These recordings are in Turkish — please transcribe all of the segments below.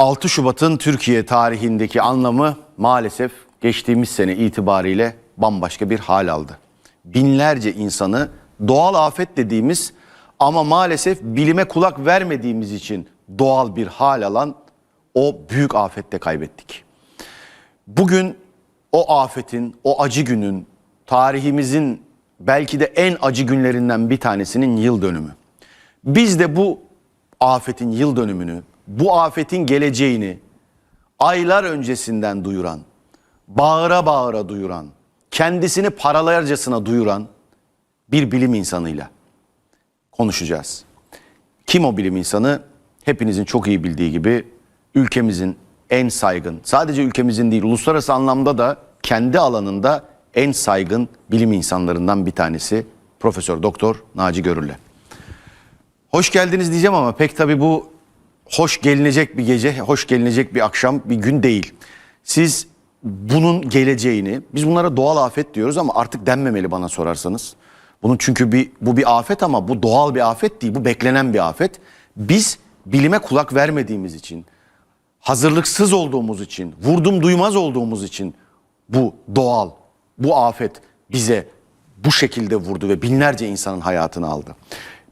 6 Şubat'ın Türkiye tarihindeki anlamı maalesef geçtiğimiz sene itibariyle bambaşka bir hal aldı. Binlerce insanı doğal afet dediğimiz ama maalesef bilime kulak vermediğimiz için doğal bir hal alan o büyük afette kaybettik. Bugün o afetin, o acı günün, tarihimizin belki de en acı günlerinden bir tanesinin yıl dönümü. Biz de bu afetin yıl dönümünü, bu afetin geleceğini aylar öncesinden duyuran, bağıra bağıra duyuran, kendisini paralarcasına duyuran bir bilim insanıyla konuşacağız. Kim o bilim insanı? Hepinizin çok iyi bildiği gibi ülkemizin en saygın, sadece ülkemizin değil uluslararası anlamda da kendi alanında en saygın bilim insanlarından bir tanesi Profesör Doktor Naci Görürle. Hoş geldiniz diyeceğim ama pek tabii bu hoş gelinecek bir gece, hoş gelinecek bir akşam, bir gün değil. Siz bunun geleceğini, biz bunlara doğal afet diyoruz ama artık denmemeli bana sorarsanız. Bunun çünkü bir bu bir afet ama bu doğal bir afet değil, bu beklenen bir afet. Biz bilime kulak vermediğimiz için, hazırlıksız olduğumuz için, vurdum duymaz olduğumuz için bu doğal, bu afet bize bu şekilde vurdu ve binlerce insanın hayatını aldı.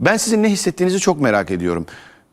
Ben sizin ne hissettiğinizi çok merak ediyorum.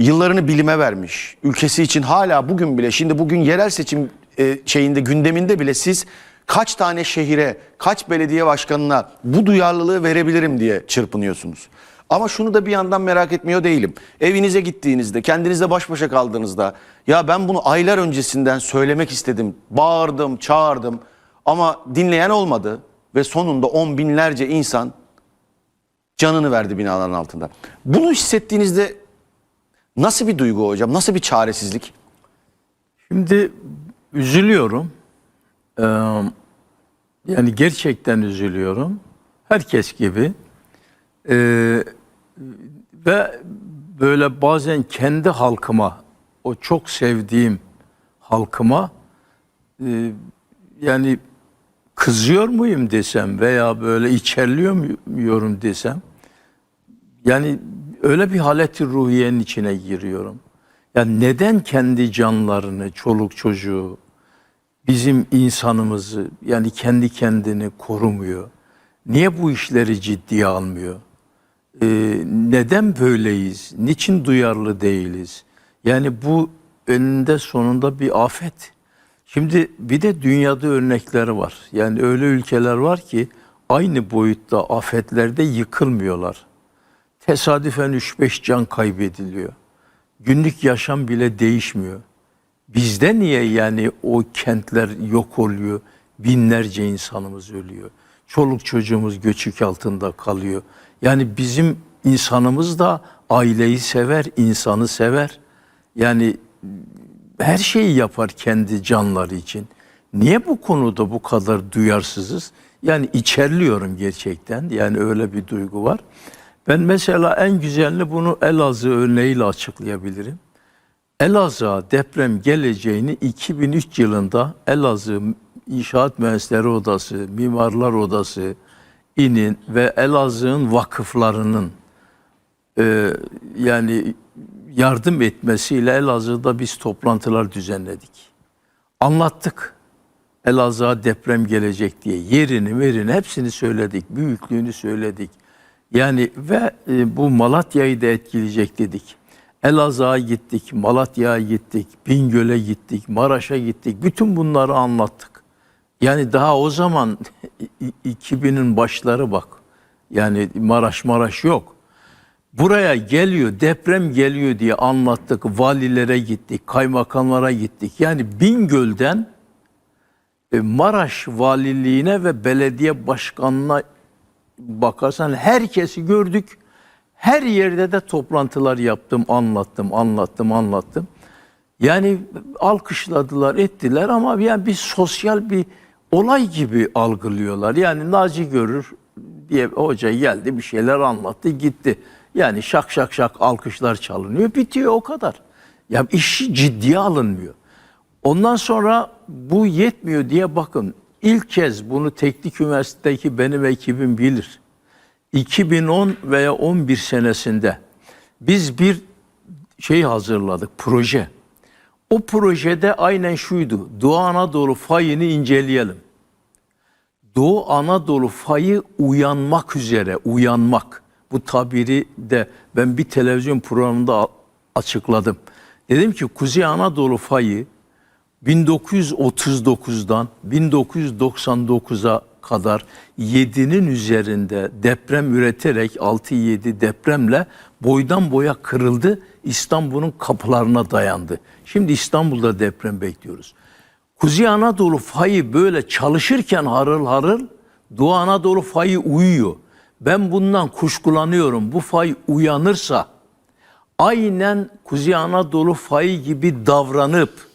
Yıllarını bilime vermiş, ülkesi için hala bugün bile, şimdi bugün yerel seçim e, şeyinde gündeminde bile siz kaç tane şehire, kaç belediye başkanına bu duyarlılığı verebilirim diye çırpınıyorsunuz. Ama şunu da bir yandan merak etmiyor değilim. Evinize gittiğinizde, kendinizle baş başa kaldığınızda ya ben bunu aylar öncesinden söylemek istedim. Bağırdım, çağırdım ama dinleyen olmadı ve sonunda on binlerce insan canını verdi binaların altında. Bunu hissettiğinizde nasıl bir duygu hocam? Nasıl bir çaresizlik? Şimdi üzülüyorum. Ee, yani gerçekten üzülüyorum. Herkes gibi. Ee, ve böyle bazen kendi halkıma, o çok sevdiğim halkıma e, yani kızıyor muyum desem veya böyle içerliyor muyum desem yani öyle bir haleti ruhiyenin içine giriyorum. Yani neden kendi canlarını, çoluk çocuğu, bizim insanımızı yani kendi kendini korumuyor? Niye bu işleri ciddiye almıyor? Ee, neden böyleyiz? Niçin duyarlı değiliz? Yani bu önünde sonunda bir afet. Şimdi bir de dünyada örnekleri var. Yani öyle ülkeler var ki aynı boyutta afetlerde yıkılmıyorlar. Tesadüfen 3-5 can kaybediliyor. Günlük yaşam bile değişmiyor. Bizde niye yani o kentler yok oluyor? Binlerce insanımız ölüyor. Çoluk çocuğumuz göçük altında kalıyor. Yani bizim insanımız da aileyi sever, insanı sever. Yani her şeyi yapar kendi canları için. Niye bu konuda bu kadar duyarsızız? Yani içerliyorum gerçekten. Yani öyle bir duygu var. Ben mesela en güzelini bunu Elazığ örneğiyle açıklayabilirim. Elazığ'a deprem geleceğini 2003 yılında Elazığ İnşaat Mühendisleri Odası, Mimarlar Odası, İNİN ve Elazığ'ın vakıflarının e, yani yardım etmesiyle Elazığ'da biz toplantılar düzenledik. Anlattık. Elazığ'a deprem gelecek diye yerini, verini hepsini söyledik. Büyüklüğünü söyledik. Yani ve e, bu Malatya'yı da etkileyecek dedik. Elazığ'a gittik, Malatya'ya gittik, Bingöl'e gittik, Maraş'a gittik. Bütün bunları anlattık. Yani daha o zaman 2000'in başları bak. Yani Maraş Maraş yok. Buraya geliyor, deprem geliyor diye anlattık. Valilere gittik, kaymakamlara gittik. Yani Bingöl'den e, Maraş valiliğine ve belediye başkanına bakarsan herkesi gördük. Her yerde de toplantılar yaptım, anlattım, anlattım, anlattım. Yani alkışladılar, ettiler ama yani bir sosyal bir olay gibi algılıyorlar. Yani Naci görür diye hoca geldi bir şeyler anlattı gitti. Yani şak şak şak alkışlar çalınıyor bitiyor o kadar. Ya işi ciddiye alınmıyor. Ondan sonra bu yetmiyor diye bakın ilk kez bunu teknik üniversitedeki benim ekibim bilir. 2010 veya 11 senesinde biz bir şey hazırladık proje. O projede aynen şuydu. Doğu Anadolu fayını inceleyelim. Doğu Anadolu fayı uyanmak üzere, uyanmak. Bu tabiri de ben bir televizyon programında açıkladım. Dedim ki Kuzey Anadolu fayı 1939'dan 1999'a kadar 7'nin üzerinde deprem üreterek 6-7 depremle boydan boya kırıldı. İstanbul'un kapılarına dayandı. Şimdi İstanbul'da deprem bekliyoruz. Kuzey Anadolu fayı böyle çalışırken harıl harıl Doğu Anadolu fayı uyuyor. Ben bundan kuşkulanıyorum. Bu fay uyanırsa aynen Kuzey Anadolu fayı gibi davranıp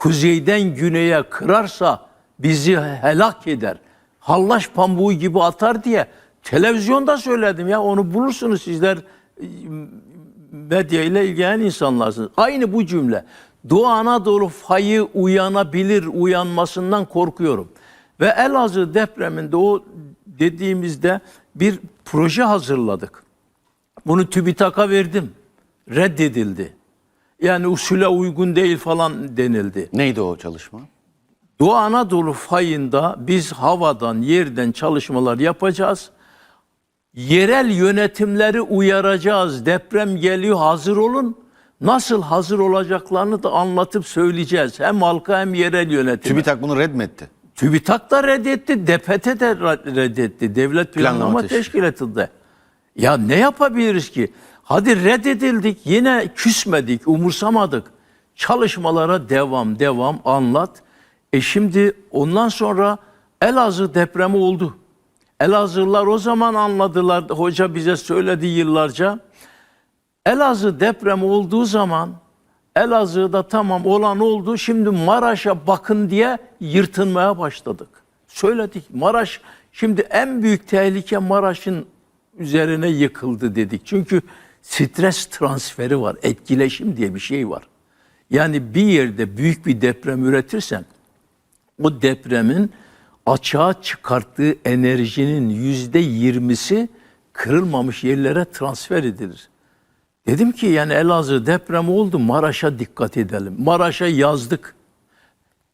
kuzeyden güneye kırarsa bizi helak eder. Hallaş pambuğu gibi atar diye televizyonda söyledim ya onu bulursunuz sizler e, medya ile ilgilenen insanlarsınız. Aynı bu cümle. Doğu Anadolu fayı uyanabilir uyanmasından korkuyorum. Ve Elazığ depreminde o dediğimizde bir proje hazırladık. Bunu TÜBİTAK'a verdim. Reddedildi. Yani usule uygun değil falan denildi. Neydi o çalışma? Doğu Anadolu fayında biz havadan, yerden çalışmalar yapacağız. Yerel yönetimleri uyaracağız. Deprem geliyor, hazır olun. Nasıl hazır olacaklarını da anlatıp söyleyeceğiz. Hem halka hem yerel yönetime. TÜBİTAK bunu reddetti. TÜBİTAK da reddetti, DPT de reddetti. Devlet Planlama Planlama Teşkilatı. Teşkilatı da. Ya ne yapabiliriz ki? Hadi reddedildik, yine küsmedik, umursamadık. Çalışmalara devam, devam, anlat. E şimdi ondan sonra Elazığ depremi oldu. Elazığlılar o zaman anladılar, hoca bize söyledi yıllarca. Elazığ depremi olduğu zaman Elazığ'da tamam olan oldu. Şimdi Maraş'a bakın diye yırtınmaya başladık. Söyledik Maraş şimdi en büyük tehlike Maraş'ın üzerine yıkıldı dedik. Çünkü stres transferi var, etkileşim diye bir şey var. Yani bir yerde büyük bir deprem üretirsen o depremin açığa çıkarttığı enerjinin yüzde yirmisi kırılmamış yerlere transfer edilir. Dedim ki yani Elazığ deprem oldu Maraş'a dikkat edelim. Maraş'a yazdık.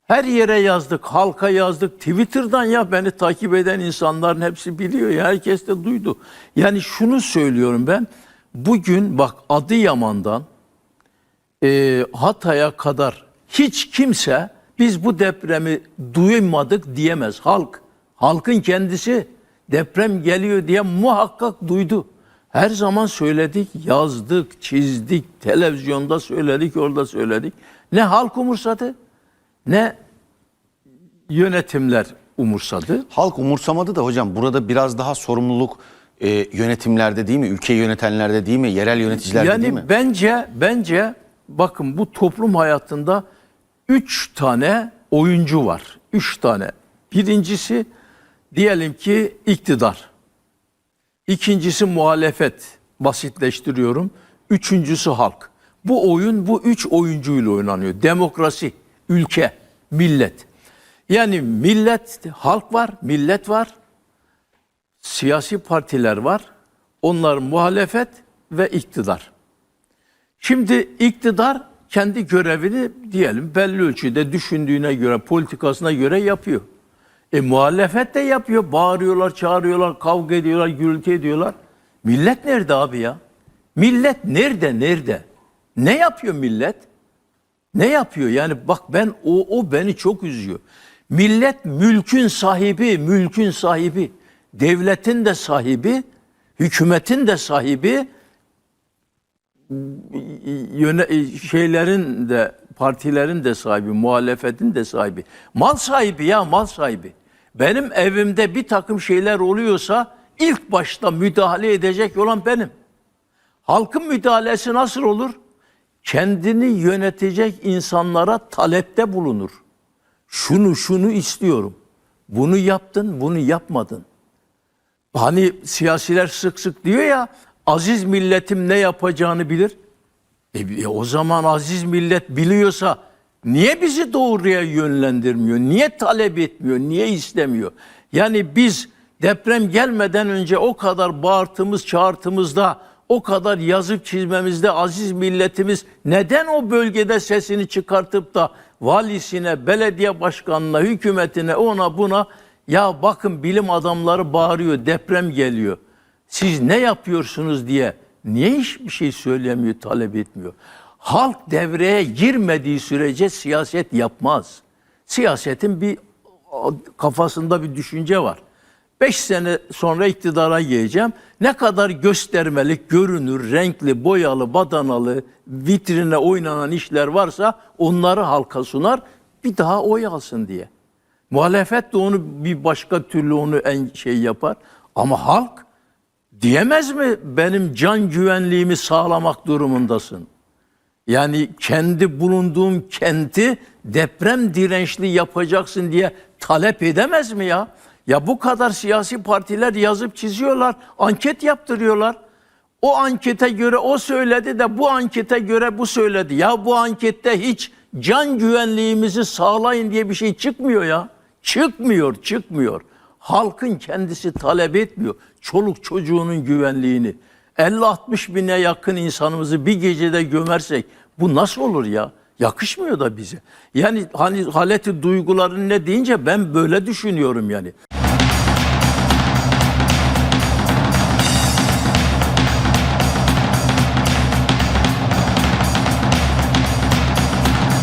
Her yere yazdık, halka yazdık. Twitter'dan ya beni takip eden insanların hepsi biliyor ya herkes de duydu. Yani şunu söylüyorum ben. Bugün bak Adıyaman'dan e, Hatay'a kadar hiç kimse biz bu depremi duymadık diyemez. Halk, halkın kendisi deprem geliyor diye muhakkak duydu. Her zaman söyledik, yazdık, çizdik, televizyonda söyledik, orada söyledik. Ne halk umursadı, ne yönetimler umursadı. Halk umursamadı da hocam burada biraz daha sorumluluk e, yönetimlerde değil mi? Ülkeyi yönetenlerde değil mi? Yerel yöneticilerde yani değil mi? bence bence bakın bu toplum hayatında üç tane oyuncu var. Üç tane. Birincisi diyelim ki iktidar. İkincisi muhalefet. Basitleştiriyorum. Üçüncüsü halk. Bu oyun bu üç oyuncuyla oynanıyor. Demokrasi, ülke, millet. Yani millet, halk var, millet var siyasi partiler var. Onlar muhalefet ve iktidar. Şimdi iktidar kendi görevini diyelim belli ölçüde düşündüğüne göre, politikasına göre yapıyor. E muhalefet de yapıyor. Bağırıyorlar, çağırıyorlar, kavga ediyorlar, gürültü ediyorlar. Millet nerede abi ya? Millet nerede, nerede? Ne yapıyor millet? Ne yapıyor? Yani bak ben o o beni çok üzüyor. Millet mülkün sahibi, mülkün sahibi, devletin de sahibi, hükümetin de sahibi, yöne, şeylerin de partilerin de sahibi, muhalefetin de sahibi. Mal sahibi ya mal sahibi. Benim evimde bir takım şeyler oluyorsa ilk başta müdahale edecek olan benim. Halkın müdahalesi nasıl olur? Kendini yönetecek insanlara talepte bulunur. Şunu şunu istiyorum. Bunu yaptın, bunu yapmadın. Hani siyasiler sık sık diyor ya aziz milletim ne yapacağını bilir. E, e, o zaman aziz millet biliyorsa niye bizi doğruya yönlendirmiyor? Niye talep etmiyor? Niye istemiyor? Yani biz deprem gelmeden önce o kadar bağırtımız çağırtımızda o kadar yazıp çizmemizde aziz milletimiz neden o bölgede sesini çıkartıp da valisine, belediye başkanına, hükümetine, ona buna ya bakın bilim adamları bağırıyor, deprem geliyor. Siz ne yapıyorsunuz diye niye hiçbir şey söylemiyor, talep etmiyor? Halk devreye girmediği sürece siyaset yapmaz. Siyasetin bir kafasında bir düşünce var. Beş sene sonra iktidara geleceğim. Ne kadar göstermelik, görünür, renkli, boyalı, badanalı, vitrine oynanan işler varsa onları halka sunar. Bir daha oy alsın diye. Muhalefet de onu bir başka türlü onu en şey yapar. Ama halk diyemez mi benim can güvenliğimi sağlamak durumundasın? Yani kendi bulunduğum kenti deprem dirençli yapacaksın diye talep edemez mi ya? Ya bu kadar siyasi partiler yazıp çiziyorlar, anket yaptırıyorlar. O ankete göre o söyledi de bu ankete göre bu söyledi. Ya bu ankette hiç can güvenliğimizi sağlayın diye bir şey çıkmıyor ya. Çıkmıyor, çıkmıyor. Halkın kendisi talep etmiyor. Çoluk çocuğunun güvenliğini. 50-60 bine yakın insanımızı bir gecede gömersek bu nasıl olur ya? Yakışmıyor da bize. Yani hani haleti duyguların ne deyince ben böyle düşünüyorum yani.